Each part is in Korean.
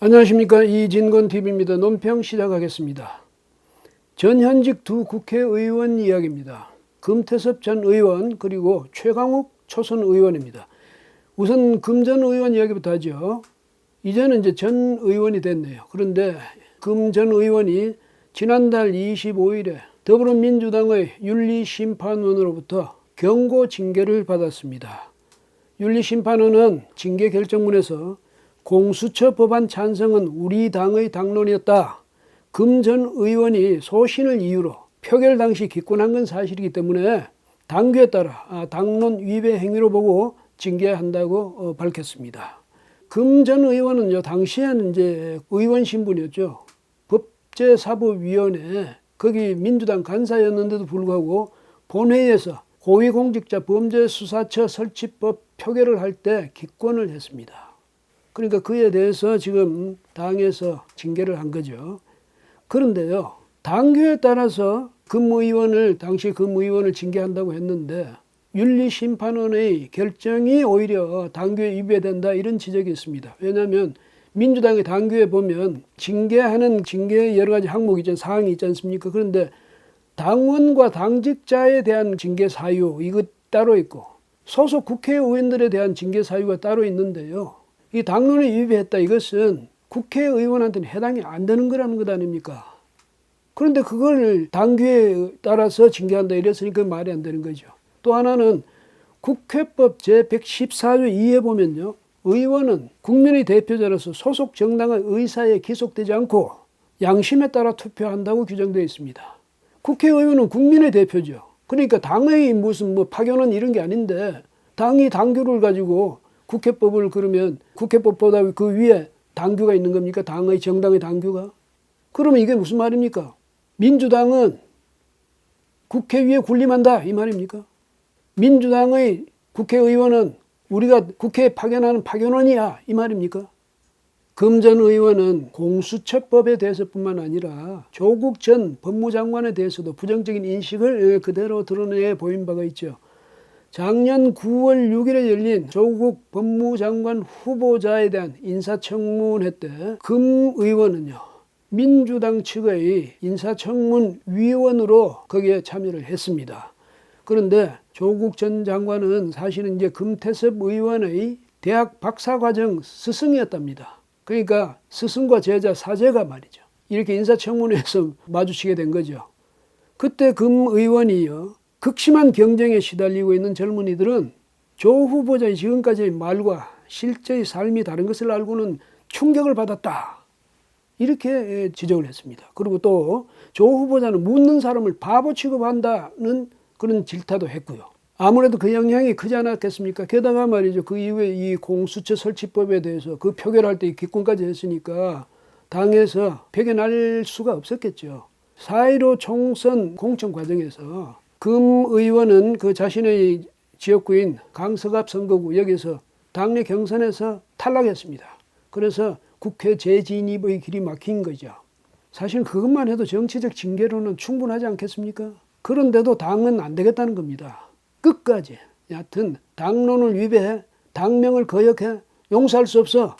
안녕하십니까 이진건 TV입니다. 논평 시작하겠습니다. 전 현직 두 국회의원 이야기입니다. 금태섭 전 의원 그리고 최강욱 초선 의원입니다. 우선 금 전 의원 이야기부터 하죠. 이제는 이제 전 의원이 됐네요. 그런데 금 전 의원이 지난달 25일에 더불어민주당의 윤리심판원으로부터 경고 징계를 받았습니다. 윤리심판원은 징계 결정문에서 공수처 법안 찬성은 우리 당의 당론이었다. 금 전 의원이 소신을 이유로 표결 당시 기권한 건 사실이기 때문에 당규에 따라 아, 당론 위배 행위로 보고 징계한다고 어, 밝혔습니다. 금 전 의원은요 당시에는 이제 의원 신분이었죠. 법제사법위원회 거기 민주당 간사였는데도 불구하고 본회의에서 고위공직자 범죄수사처 설치법 표결을 할 때 기권을 했습니다. 그러니까 그에 대해서 지금 당에서 징계를 한 거죠. 그런데요, 당규에 따라서 금의원을 당시 금의원을 징계한다고 했는데 윤리심판원의 결정이 오히려 당규에 위배된다 이런 지적이 있습니다. 왜냐하면 민주당의 당규에 보면 징계하는 징계 여러 가지 항목이 있잖 사항이 있지 않습니까? 그런데 당원과 당직자에 대한 징계 사유 이것 따로 있고 소속 국회의원들에 대한 징계 사유가 따로 있는데요. 이 당론에 위배했다 이것은 국회의원한테는 해당이 안 되는 거라는 것 아닙니까? 그런데 그걸 당규에 따라서 징계한다 이랬으니 그 말이 안 되는 거죠. 또 하나는 국회법 제114조 2에 보면요. 의원은 국민의 대표자로서 소속 정당의 의사에 기속되지 않고 양심에 따라 투표한다고 규정되어 있습니다. 국회의원은 국민의 대표죠. 그러니까 당의 무슨 뭐 파견은 이런 게 아닌데 당이 당규를 가지고 국회법을 그러면 국회법보다 그 위에 당규가 있는 겁니까? 당의 정당의 당규가? 그러면 이게 무슨 말입니까? 민주당은 국회 위에 군림한다 이 말입니까? 민주당의 국회의원은 우리가 국회에 파견하는 파견원이야 이 말입니까? 금전 의원은 공수처법에 대해서뿐만 아니라 조국 전 법무장관에 대해서도 부정적인 인식을 그대로 드러내 보인 바가 있죠. 작년 9월 6일에 열린 조국 법무장관 후보자에 대한 인사청문회 때 금 의원은요. 민주당 측의 인사청문 위원으로 거기에 참여를 했습니다. 그런데 조국 전 장관은 사실은 이제 금태섭 의원의 대학 박사과정 스승이었답니다. 그러니까 스승과 제자 사제가 말이죠. 이렇게 인사청문회에서 마주치게 된 거죠. 그때 금 의원이요. 극심한 경쟁에 시달리고 있는 젊은이들은 조 후보자의 지금까지의 말과 실제의 삶이 다른 것을 알고는 충격을 받았다. 이렇게 지적을 했습니다. 그리고 또 조 후보자는 묻는 사람을 바보 취급한다는 그런 질타도 했고요. 아무래도 그 영향이 크지 않았겠습니까? 게다가 말이죠. 그 이후에 이 공수처 설치법에 대해서 그 표결할 때 기권까지 했으니까 당에서 표결할 수가 없었겠죠. 4.15 총선 공천 과정에서 금 의원은 그 자신의 지역구인 강서갑 선거구 여기서 당내 경선에서 탈락했습니다. 그래서 국회 재진입의 길이 막힌 거죠. 사실 그것만 해도 정치적 징계로는 충분하지 않겠습니까? 그런데도 당은 안 되겠다는 겁니다. 끝까지. 여하튼 당론을 위배해 당명을 거역해 용서할 수 없어.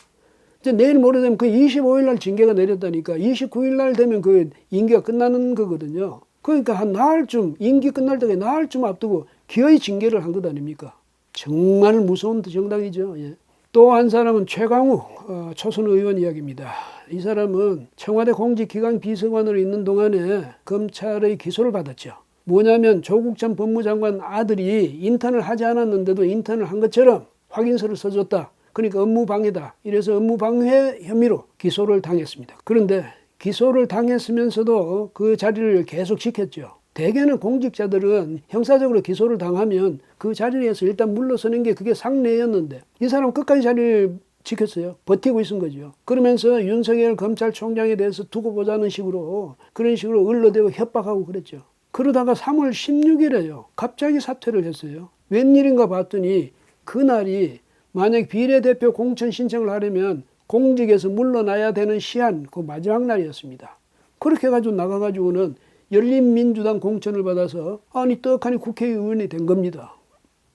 이제 내일 모레 되면 그 25일 날 징계가 내렸다니까 29일 날 되면 그 임기가 끝나는 거거든요. 그러니까 한 나흘쯤 임기 끝날 때가 나흘쯤 앞두고 기어이 징계를 한 것 아닙니까? 정말 무서운 정당이죠. 예. 또한 사람은 최강욱 어, 초선 의원 이야기입니다. 이 사람은 청와대 공직기강 비서관으로 있는 동안에 검찰의 기소를 받았죠. 뭐냐면 조국 전 법무장관 아들이 인턴을 하지 않았는데도 인턴을 한 것처럼 확인서를 써줬다. 그러니까 업무방해다. 이래서 업무방해 혐의로 기소를 당했습니다. 그런데 기소를 당했으면서도 그 자리를 계속 지켰죠. 대개는 공직자들은 형사적으로 기소를 당하면 그 자리에서 일단 물러서는 게 그게 상례였는데 이 사람은 끝까지 자리를 지켰어요. 버티고 있은 거죠. 그러면서 윤석열 검찰총장에 대해서 두고 보자는 식으로 그런 식으로 을러대고 협박하고 그랬죠. 그러다가 3월 16일에요. 갑자기 사퇴를 했어요. 웬일인가 봤더니 그날이 만약 비례대표 공천 신청을 하려면 공직에서 물러나야 되는 시한 그 마지막 날이었습니다. 그렇게 해가지고 나가가지고는 열린민주당 공천을 받아서 아니 떡하니 국회의원이 된 겁니다.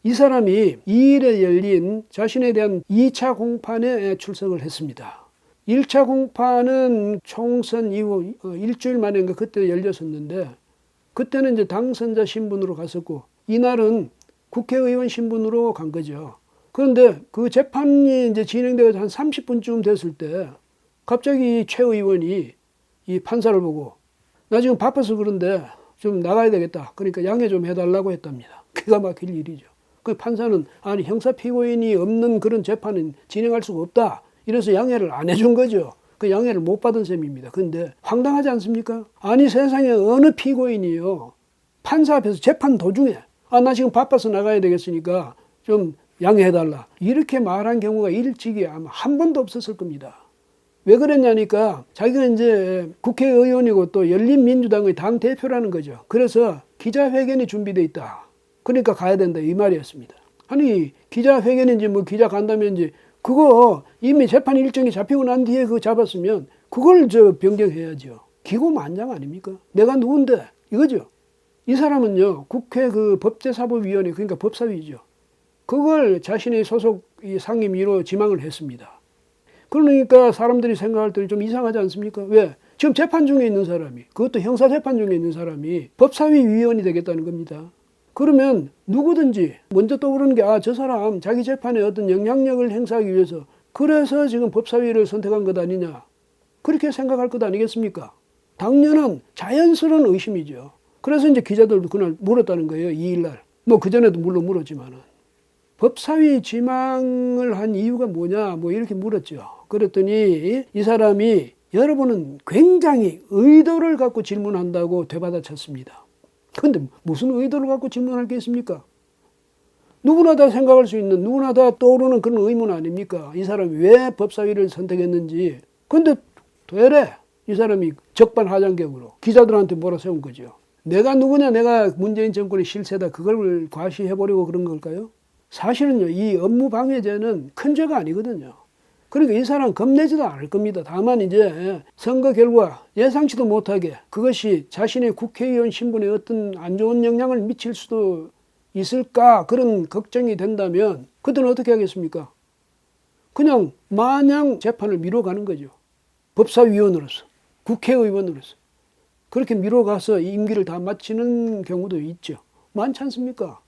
이 사람이 2일에 열린 자신에 대한 2차 공판에 출석을 했습니다. 1차 공판은 총선 이후 어, 일주일 만에인가 그때 열렸었는데 그때는 이제 당선자 신분으로 갔었고 이날은 국회의원 신분으로 간 거죠. 그런데 그 재판이 이제 진행되고 한 30분쯤 됐을 때 갑자기 최 의원이 이 판사를 보고 나 지금 바빠서 그런데 좀 나가야 되겠다. 그러니까 양해 좀 해달라고 했답니다. 기가 막힐 일이죠. 그 판사는 아니 형사 피고인이 없는 그런 재판은 진행할 수가 없다. 이래서 양해를 안 해준 거죠. 그 양해를 못 받은 셈입니다. 근데 황당하지 않습니까? 아니 세상에 어느 피고인이요 판사 앞에서 재판 도중에 아 나 지금 바빠서 나가야 되겠으니까 좀 양해해달라 이렇게 말한 경우가 일찍이 아마 한 번도 없었을 겁니다. 왜 그랬냐니까 자기가 이제 국회의원이고 또 열린민주당의 당 대표라는 거죠. 그래서 기자회견이 준비돼 있다. 그러니까 가야 된다 이 말이었습니다. 아니 기자회견인지 뭐 기자 간다면지 그거 이미 재판 일정이 잡히고 난 뒤에 그거 잡았으면 그걸 저 변경해야죠. 기고만장 아닙니까? 내가 누군데 이거죠. 이 사람은요 국회 그 법제사법위원회 그러니까 법사위죠. 그걸 자신의 소속 이 상임위로 지망을 했습니다. 그러니까 사람들이 생각할 때 좀 이상하지 않습니까? 왜? 지금 재판 중에 있는 사람이, 그것도 형사 재판 중에 있는 사람이 법사위 위원이 되겠다는 겁니다. 그러면 누구든지 먼저 떠오르는 게, 아, 저 사람 자기 재판에 어떤 영향력을 행사하기 위해서 그래서 지금 법사위를 선택한 것 아니냐. 그렇게 생각할 것 아니겠습니까? 당연한 자연스러운 의심이죠. 그래서 이제 기자들도 그날 물었다는 거예요, 2일날. 뭐 그전에도 물론 물었지만은. 법사위 지망을 한 이유가 뭐냐, 뭐 이렇게 물었죠. 그랬더니 이 사람이 여러분은 굉장히 의도를 갖고 질문한다고 되받아쳤습니다. 근데 무슨 의도를 갖고 질문할 게 있습니까? 누구나 다 생각할 수 있는, 누구나 다 떠오르는 그런 의문 아닙니까? 이 사람이 왜 법사위를 선택했는지. 근데 되래. 이 사람이 적반하장격으로 기자들한테 몰아세운 거죠. 내가 누구냐, 내가 문재인 정권의 실세다. 그걸 과시해버리고 그런 걸까요? 사실은요, 이 업무 방해죄는 큰 죄가 아니거든요. 그러니까 이 사람 겁내지도 않을 겁니다. 다만 이제 선거 결과 예상치도 못하게 그것이 자신의 국회의원 신분에 어떤 안 좋은 영향을 미칠 수도 있을까 그런 걱정이 된다면 그때는 어떻게 하겠습니까? 그냥 마냥 재판을 미뤄가는 거죠. 법사위원으로서, 국회의원으로서. 그렇게 미뤄가서 임기를 다 마치는 경우도 있죠. 많지 않습니까?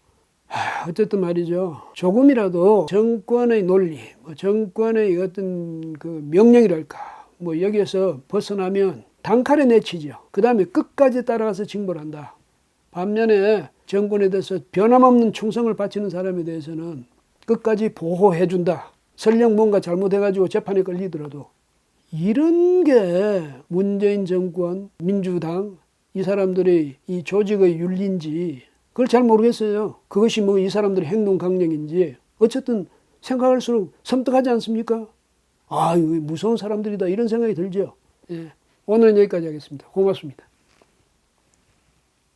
하, 어쨌든 말이죠. 조금이라도 정권의 논리, 뭐 정권의 어떤 그 명령이랄까, 뭐 여기에서 벗어나면 단칼에 내치죠. 그 다음에 끝까지 따라가서 징벌 한다. 반면에 정권에 대해서 변함없는 충성을 바치는 사람에 대해서는 끝까지 보호해준다. 설령 뭔가 잘못해가지고 재판에 걸리더라도. 이런 게 문재인 정권, 민주당, 이 사람들의 이 조직의 윤리인지 그걸 잘 모르겠어요. 그것이 뭐 이 사람들의 행동 강령인지 어쨌든 생각할수록 섬뜩하지 않습니까? 아, 이거 무서운 사람들이다 이런 생각이 들죠. 예. 오늘은 여기까지 하겠습니다. 고맙습니다.